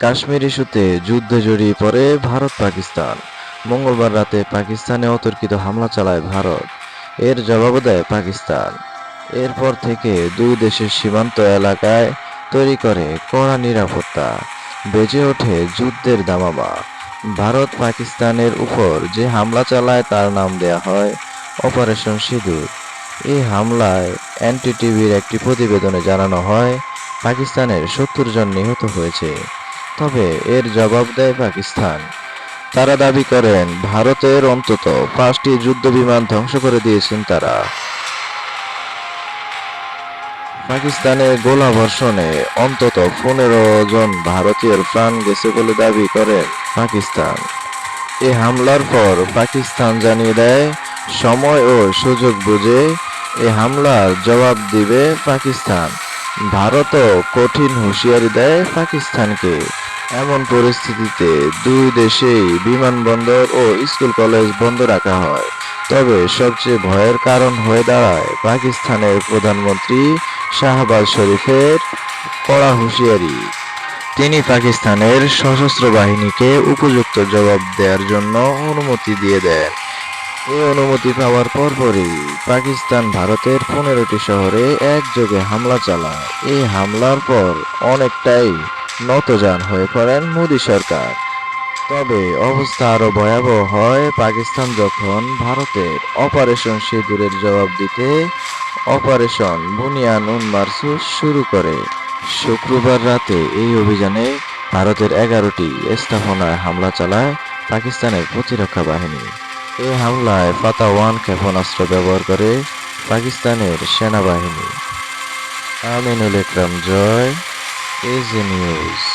কাশ্মীর ইস্যুতে যুদ্ধে জড়িয়ে পড়ে ভারত, পাকিস্তান। মঙ্গলবার রাতে পাকিস্তানে অতর্কিত হামলা চালায় ভারত। এর জবাব দেয় পাকিস্তান। এরপর থেকে দুই দেশের সীমান্ত এলাকায় তৈরি করে কড়া নিরাপত্তা। বেজে ওঠে যুদ্ধের দামামা। ভারত, পাকিস্তানের উপর যে হামলা চালায় তার নাম দেয়া হয় অপারেশন সিঁদুর। এই হামলায় এনটিটিভির একটি প্রতিবেদনে জানানো হয়, পাকিস্তানের সত্তর জন নিহত হয়েছে। তবে এর জবাব দেয় পাকিস্তান। তারা দাবি করেন, ভারতের অন্তত পাঁচটি যুদ্ধ বিমান ধ্বংস করে দিয়েছেন তারা। পাকিস্তানের গোলাবর্ষণে অন্তত পনেরো জন ভারতীয় প্রাণ গেছে বলে দাবি করে পাকিস্তান। এ হামলার পর পাকিস্তান জানিয়ে দেয়, সময় ও সুযোগ বুঝে এ হামলার জবাব দিবে পাকিস্তান। ভারতও কঠিন হুঁশিয়ারি দেয় পাকিস্তানকে। এমন পরিস্থিতিতে দুই দেশেই বিমানবন্দর ও স্কুল কলেজ বন্ধ রাখা হয়। তবে সবচেয়ে ভয়ের কারণ হয়ে দাঁড়ায় পাকিস্তানের প্রধানমন্ত্রী শাহবাজ শরীফের কড়া হুঁশিয়ারি। তিনি পাকিস্তানের সশস্ত্র বাহিনীকে উপযুক্ত জবাব দেওয়ার জন্য অনুমতি দিয়ে দেন। এই অনুমতি পাওয়ার পরপরই পাকিস্তান ভারতের পনেরোটি শহরে একযোগে হামলা চালায়। এই হামলার পর অনেকটাই নতজান হয়ে পড়েন মোদী সরকার। তবে অবস্থা আরও ভয়াবহ হয় পাকিস্তান যখন ভারতের অপারেশন সিঁদুরের জবাব দিতে অপারেশন বুনিয়ান উন্মার্সুস শুরু করে। শুক্রবার রাতে এই অভিযানে ভারতের এগারোটি স্থাপনায় হামলা চালায় পাকিস্তানের প্রতিরক্ষা বাহিনী। এই হামলায় ফাতা ওয়ান ক্ষেপণাস্ত্র ব্যবহার করে পাকিস্তানের সেনাবাহিনী। আমিনুল ইকরাম, জয়। is the news.